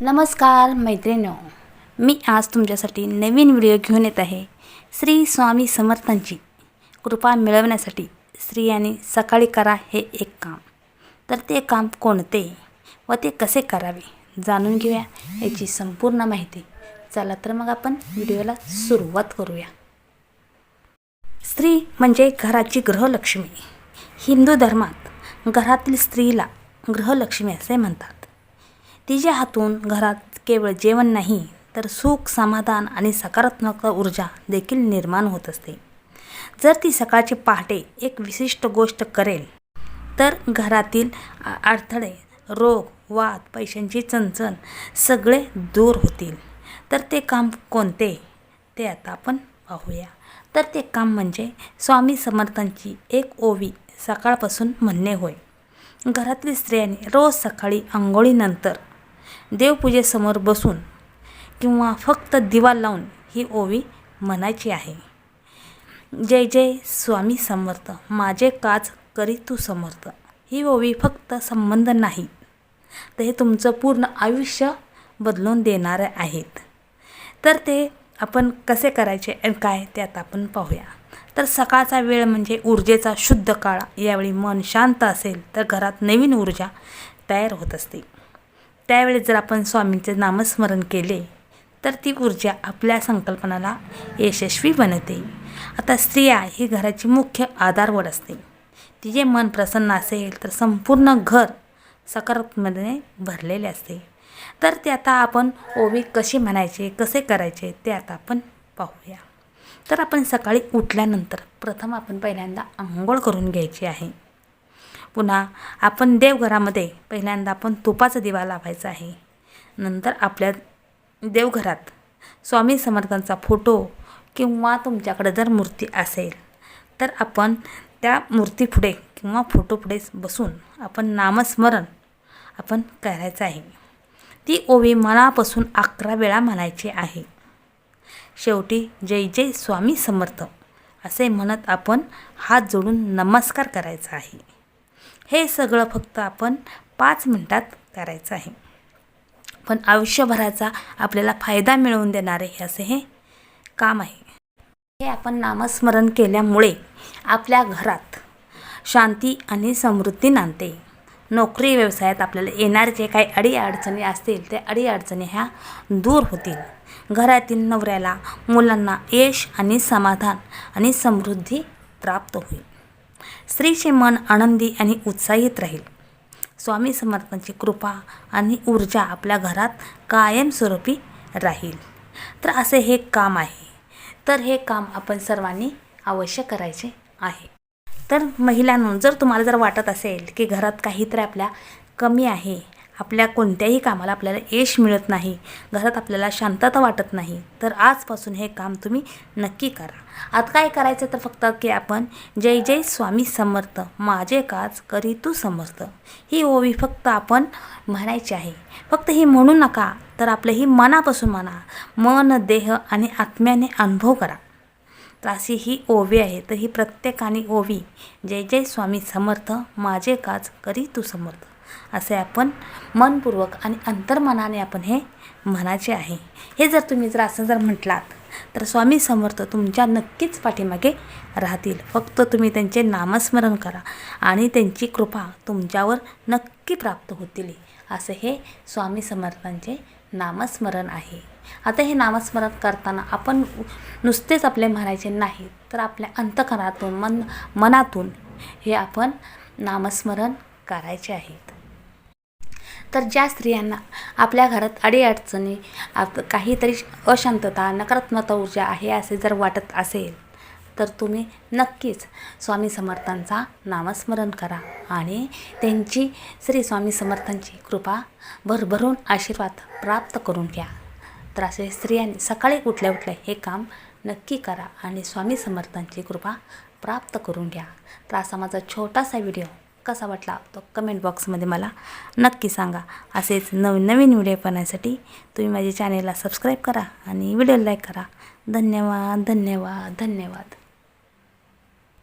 नमस्कार मैत्रिणींनो. मी आज तुमच्यासाठी नवीन व्हिडिओ घेऊन येत आहे. श्री स्वामी समर्थांची कृपा मिळवण्यासाठी स्त्रियांनी सकाळी करा हे एक काम. तर ते काम कोणते व ते कसे करावे जाणून घेऊया. याची संपूर्ण माहिती चला तर मग आपण व्हिडिओला सुरुवात करूया. स्त्री म्हणजे घराची गृहलक्ष्मी. हिंदू धर्मात घरातील स्त्रीला गृहलक्ष्मी असे म्हणतात. तिच्या हातून घरात केवळ जेवण नाही तर सुख समाधान आणि सकारात्मक ऊर्जा देखील निर्माण होत असते. जर ती सकाळचे पहाटे एक विशिष्ट गोष्ट करेल तर घरातील अडथळे रोग वाद पैशांची चणचण सगळे दूर होतील. तर ते काम कोणते? ते आता आपण पाहूया. तर ते काम म्हणजे स्वामी समर्थांची एक ओवी सकाळपासून म्हणणे होय. घरातील स्त्रियांनी रोज सकाळी आंघोळीनंतर देवपूजेसमोर बसून किंवा फक्त दिवा लावून ही ओवी म्हणायची आहे. जय जय स्वामी समर्थ. माझे काज करी तू समर्थ. ही ओवी फक्त संबंध नाही तर हे तुमचं पूर्ण आयुष्य बदलून देणारे आहेत. तर ते आपण कसे करायचे आणि काय ते आता आपण पाहूया. तर सकाळचा वेळ म्हणजे ऊर्जेचा शुद्ध काळ. यावेळी मन शांत असेल तर घरात नवीन ऊर्जा तयार होत असते. त्यावेळेस जर आपण स्वामींचे नामस्मरण केले तर ती ऊर्जा आपल्या संकल्पनाला यशस्वी बनते. आता स्त्रिया ही घराची मुख्य आधारवड असते. तिचे मन प्रसन्न असेल तर संपूर्ण घर सकारात्मकतेने भरलेले असते. तर ते आता आपण ओवी कशी म्हणायचे कसे करायचे ते आता आपण पाहूया. तर आपण सकाळी उठल्यानंतर प्रथम आपण पहिल्यांदा आंघोळ करून घ्यायची आहे. पुन्हा आपण देवघरामध्ये पहिल्यांदा आपण तुपाचा दिवा लावायचा आहे. नंतर आपल्या देवघरात स्वामी समर्थांचा फोटो किंवा तुमच्याकडे जर मूर्ती असेल तर आपण त्या मूर्तीपुढे किंवा फोटोपुढे बसून आपण नामस्मरण आपण करायचं आहे. ती ओवी मनापासून अकरा वेळा म्हणायची आहे. शेवटी जय जय स्वामी समर्थ असे म्हणत आपण हात जोडून नमस्कार करायचा आहे. हे सगळं फक्त आपण पाच मिनटात करायचं आहे. पण आयुष्यभराचा आपल्याला फायदा मिळवून देणारे हे असे हे काम आहे. हे आपण नामस्मरण केल्यामुळे आपल्या घरात शांती आणि समृद्धी नांदते. नोकरी व्यवसायात आपल्याला येणारे जे काही अडीअडचणी असतील त्या अडीअडचणी ह्या दूर होतील. घरातील नवऱ्याला मुलांना यश आणि समाधान आणि समृद्धी प्राप्त होईल. स्त्रीचे मन आनंदी आणि उत्साहित राहील. स्वामी समर्थांची कृपा आणि ऊर्जा आपल्या घरात कायमस्वरूपी राहील. तर असे हे काम आहे. तर हे काम आपण सर्वांनी अवश्य करायचे आहे. तर महिलांनो जर तुम्हाला जर वाटत असेल की घरात काहीतरी आपल्या कमी आहे आपल्या कोणत्याही कामाला आपल्याला यश मिळत नाही घरात आपल्याला शांतता वाटत नाही तर आजपासून हे काम तुम्ही नक्की करा. आता काय करायचं तर फक्त की आपण जय जय स्वामी समर्थ माझे काज करी तू समर्थ. ही ओवी फक्त आपण म्हणायची आहे. फक्त ही म्हणू नका तर आपलं ही मनापासून म्हणा मन देह आणि आत्म्याने अनुभव करा. तर अशी ही ओवी आहे तर ही प्रत्येकाने ओवी जय जय स्वामी समर्थ माझे काज करी तू समर्थ. असे आपण मनपूर्वक आणि अंतर्मनाने आपण हे म्हणायचे आहे. हे जर तुम्ही जर असं जर म्हटलात तर स्वामी समर्थ तुमच्या नक्कीच पाठीमागे राहतील. फक्त तुम्ही त्यांचे नामस्मरण करा आणि त्यांची कृपा तुमच्यावर नक्की प्राप्त होतील. असं हे स्वामी समर्थांचे नामस्मरण आहे. आता हे नामस्मरण करताना आपण नुसतेच आपले म्हणायचे नाही तर आपल्या अंतकरातून मन मनातून हे आपण नामस्मरण करायचे आहे. तर ज्या स्त्रियांना आपल्या घरात अडीअडचणी आप काहीतरी अशांतता नकारात्मक ऊर्जा आहे असे जर वाटत असेल तर तुम्ही नक्कीच स्वामी समर्थांचा नामस्मरण करा आणि त्यांची श्री स्वामी समर्थांची कृपा भरभरून आशीर्वाद प्राप्त करून घ्या. तर असे स्त्रियांनी सकाळी उठल्या उठल्या हे काम नक्की करा आणि स्वामी समर्थांची कृपा प्राप्त करून घ्या. तर असा माझा छोटासा व्हिडिओ कसा वाटला तो कमेंट बॉक्समध्ये मला नक्की सांगा. असेच नवीन नवीन व्हिडिओ पाहण्यासाठी तुम्ही माझ्या चॅनेलला सबस्क्राईब करा आणि व्हिडिओ लाईक करा. धन्यवाद धन्यवाद धन्यवाद.